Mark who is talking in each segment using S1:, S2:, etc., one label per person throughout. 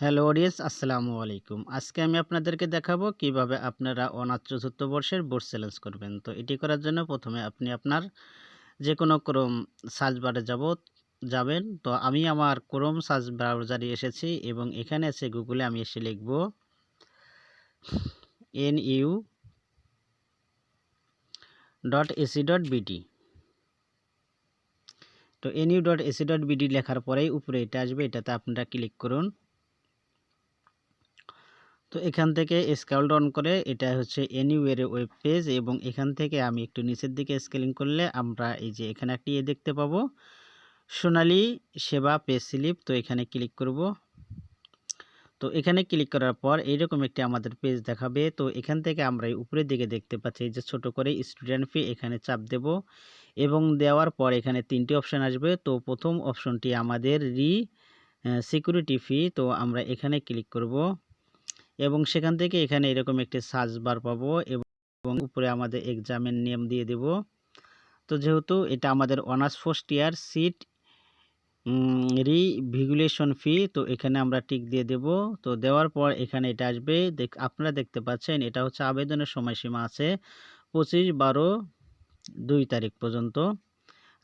S1: Hello audience, আসসালামু আলাইকুম। আজকে আমি আপনাদেরকে দেখাবো কীভাবে আপনারা অনাথ চতুর্থ বর্ষের বোর্ড চ্যালেঞ্জ করবেন। তো এটি করার জন্য প্রথমে আপনি আপনার যে কোনো ক্রোম সার্চ বারে যাব, যাবেন। তো আমি আমার ক্রোম সার্চ ব্রাউজারে এসেছি এবং এখানে এসে গুগলে আমি এসে লিখব N U dot AC dot BD. তো N U dot AC dot BD লেখার পরেই উপরে এটা আসবে, এটাতে আপনারা ক্লিক করুন। তো এখান থেকে স্কেল ডাউন করে এটা হচ্ছে এনিওয়ের ওয়েব পেজ এবং এখান থেকে আমি একটু নিচের দিকে স্কেলিং করলে আমরা এই যে এখানে একটি এ দেখতে পাবো। সোনালি সেবা পে স্লিপ তো এখানে ক্লিক করব। তো এখানে ক্লিক করার পর এইরকম একটি আমাদের পেজ দেখাবে। তো এখান থেকে আমরা এই উপরের দিকে দেখতে পাচ্ছি যে ছোট করে স্টুডেন্ট ফি এখানে চাপ দেব এবং দেওয়ার পর এখানে তিনটি অপশান আসবে। তো প্রথম অপশনটি আমাদের রি সিকিউরিটি ফি তো আমরা এখানে ক্লিক করব। এবং সেখান থেকে এখানে এরকম একটি সার্চ বার পাবো এবং উপরে আমাদের এক্সামের নেম দিয়ে দেব। তো যেহেতু এটা আমাদের অনার্স ফার্স্ট ইয়ার সিট রিভিগুলেশন ফি তো এখানে আমরা টিক দিয়ে দেব। তো দেওয়ার পর এখানে এটা আসবে। দেখ, আপনারা দেখতে পাচ্ছেন, এটা হচ্ছে আবেদনের সময়সীমা আছে পঁচিশ বারো দুই তারিখ পর্যন্ত,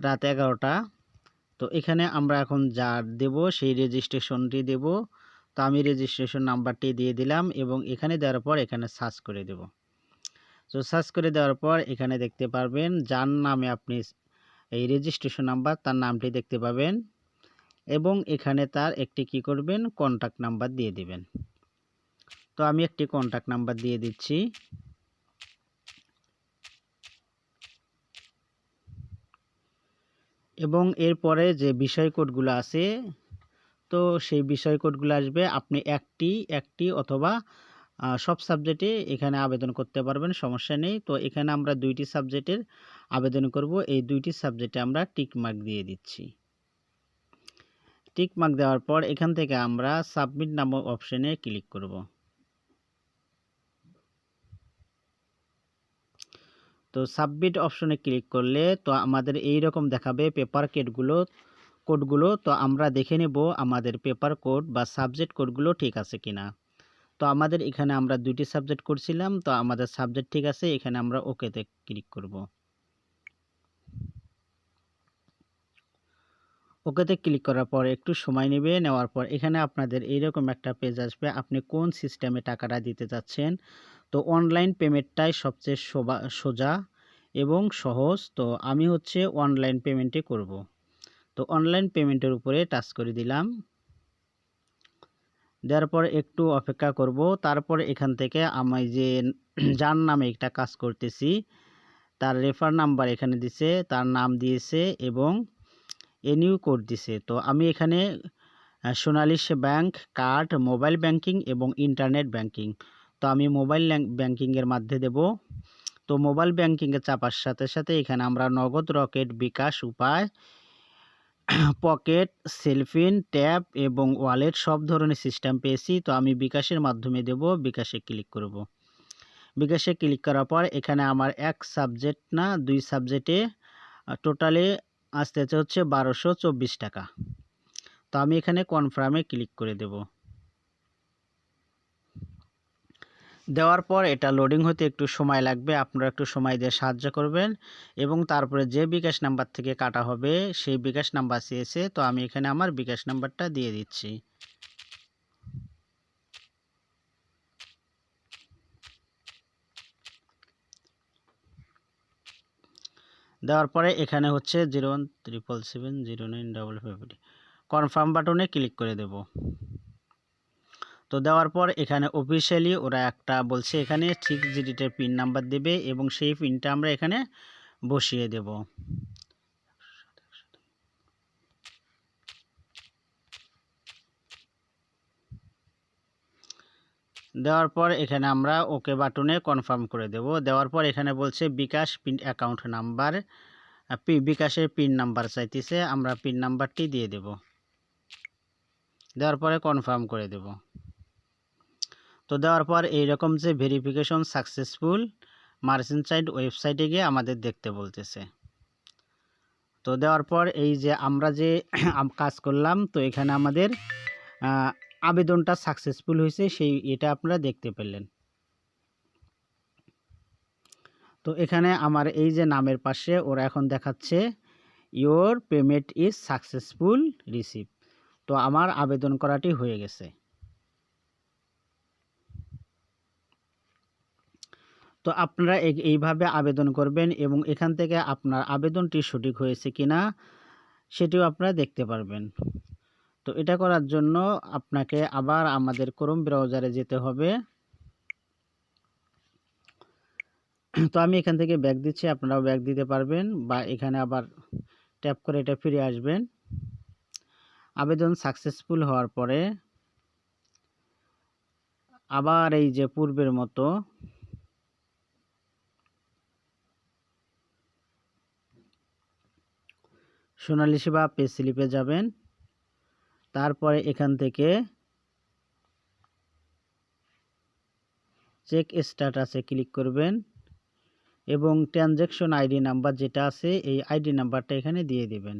S1: রাত এগারোটা। তো এখানে আমরা এখন যা দেব, সেই রেজিস্ট্রেশনটি দেব। তো আমি রেজিস্ট্রেশন নাম্বারটি দিয়ে দিলাম এবং এখানে দেওয়ার পর এখানে সার্চ করে দেব। তো সার্চ করে দেওয়ার পর এখানে দেখতে পারবেন যার নামে আপনি এই রেজিস্ট্রেশন নাম্বার তার নামটি দেখতে পাবেন এবং এখানে তার একটি কি করবেন? কন্ট্যাক্ট নাম্বার দিয়ে দিবেন। তো আমি একটি কন্ট্যাক্ট নাম্বার দিয়ে দিচ্ছি। এবং এরপরে যে বিষয় কোডগুলো আছে তো সেই বিষয় কোডগুলো আসবে। আপনি একটি একটি অথবা সব সাবজেক্টে এখানে আবেদন করতে পারবেন, সমস্যা নেই। তো এখানে আমরা দুইটি সাবজেক্টের আবেদন করব। এই দুইটি সাবজেক্টে আমরা টিক মার্ক দিয়ে দিচ্ছি। টিক মার্ক দেওয়ার পর এখান থেকে আমরা সাবমিট নামক অপশনে ক্লিক করব। তো সাবমিট অপশনে ক্লিক করলে তো আমাদের এই রকম দেখাবে পেপার কেটগুলো কোডগুলো, তো আমরা দেখে নেব আমাদের পেপার কোড বা সাবজেক্ট কোডগুলো ঠিক আছে কিনা। তো আমাদের এখানে আমরা দুইটি সাবজেক্ট করছিলাম, তো আমাদের সাবজেক্ট ঠিক আছে, এখানে আমরা ওকেতে ক্লিক করব। ওকেতে ক্লিক করার পর একটু সময় নেবে, নেওয়ার পর এখানে আপনাদের এইরকম একটা পেজ আসবে, আপনি কোন সিস্টেমে টাকাটা দিতে চাচ্ছেন তো অনলাইন পেমেন্টটাই সবচেয়ে সোজা এবং সহজ, তো আমি হচ্ছে অনলাইন পেমেন্টে করব। তো অনলাইন পেমেন্টের উপরে টাচ করে দিলাম। দেওয়ার পর একটু অপেক্ষা করব। তারপর এখান থেকে আমি যে যার নামে একটা কাজ করতেছি, তার রেফার নাম্বার এখানে দিছে, তার নাম দিয়েছে এবং এনিউ কোড দিছে। তো আমি এখানে সোনালিশ ব্যাংক কার্ড মোবাইল ব্যাংকিং এবং ইন্টারনেট ব্যাংকিং তো আমি মোবাইল ব্যাংকিংয়ের মাধ্যমে দেব। তো মোবাইল ব্যাংকিংয়ে চাপার সাথে সাথে এখানে আমরা Nagad Rocket bKash Upay Pocket, Cellfin Tap এবং ওয়ালেট সব ধরনের সিস্টেম পেয়েছি। তো আমি বিকাশের মাধ্যমে দেব, বিকাশে ক্লিক করব। বিকাশে ক্লিক করার পর এখানে আমার এক সাবজেক্ট না, দুই সাবজেক্টে টোটালে আসতে হচ্ছে বারোশো চব্বিশ টাকা। তো আমি এখানে কনফার্মে ক্লিক করে দেব। দেওয়ার পর এটা লোডিং হতে একটু সময় লাগবে। আপনারা একটু সময় দিয়ে সাহায্য করবেন এবং তারপরে যে বিকাশ নাম্বার থেকে কাটা হবে, সেই বিকাশ নাম্বার চেয়েছে তো আমি এখানে আমার বিকাশ নাম্বারটা দিয়ে দিচ্ছি। দেওয়ার পরে এখানে হচ্ছে zero one triple seven zero nine double five confirm বাটনে ক্লিক করে দেব। তো দেওয়ার পর এখানে অফিসিয়ালি ওরা একটা বলছে এখানে সিক্স ডিজিটের পিন নাম্বার দেবে এবং সেই পিনটা আমরা এখানে বসিয়ে দেব। দেওয়ার পর এখানে আমরা ওকে বাটনে কনফার্ম করে দেব। দেওয়ার পর এখানে বলছে বিকাশ পিন অ্যাকাউন্ট নাম্বার বিকাশের পিন নাম্বার চাইতেছে, আমরা পিন নাম্বারটি দিয়ে দেব। দেওয়ার পরে কনফার্ম করে দেব। তো দেওয়ার পর এইরকম যে ভেরিফিকেশন সাকসেসফুল মার্চেন্ট ওয়েবসাইটে গিয়ে আমাদের দেখতে বলতেছে। তো দেওয়ার পর এই যে আমরা যে কাজ করলাম, তো এখানে আমাদের আবেদনটা সাকসেসফুল হয়েছে, সেই এটা আপনারা দেখতে পেলেন। তো এখানে আমার এই যে নামের পাশে ওরা এখন দেখাচ্ছে your payment is successful receive তো আমার আবেদন করাটি হয়ে গেছে। তো আপনারা এইভাবে আবেদন করবেন এবং এখান থেকে আপনার আবেদনটি সঠিক হয়েছে কিনা সেটিও আপনারা দেখতে পারবেন। তো এটা করার জন্য আপনাকে আবার আমাদের ক্রোম ব্রাউজারে যেতে হবে। তো আমি এখান থেকে ব্যাগ দিচ্ছি, আপনারাও ব্যাগ দিতে পারবেন বা এখানে আবার ট্যাপ করে এটা ফিরে আসবেন। আবেদন সাকসেসফুল হওয়ার পরে আবার এই যে পূর্বের মতো সোনালী সেবা পে স্লিপে যাবেন। তারপরে এখান থেকে চেক স্ট্যাটাসে ক্লিক করবেন এবং ট্রানজ্যাকশন আইডি নাম্বার যেটা আছে, এই আইডি নাম্বারটা এখানে দিয়ে দিবেন।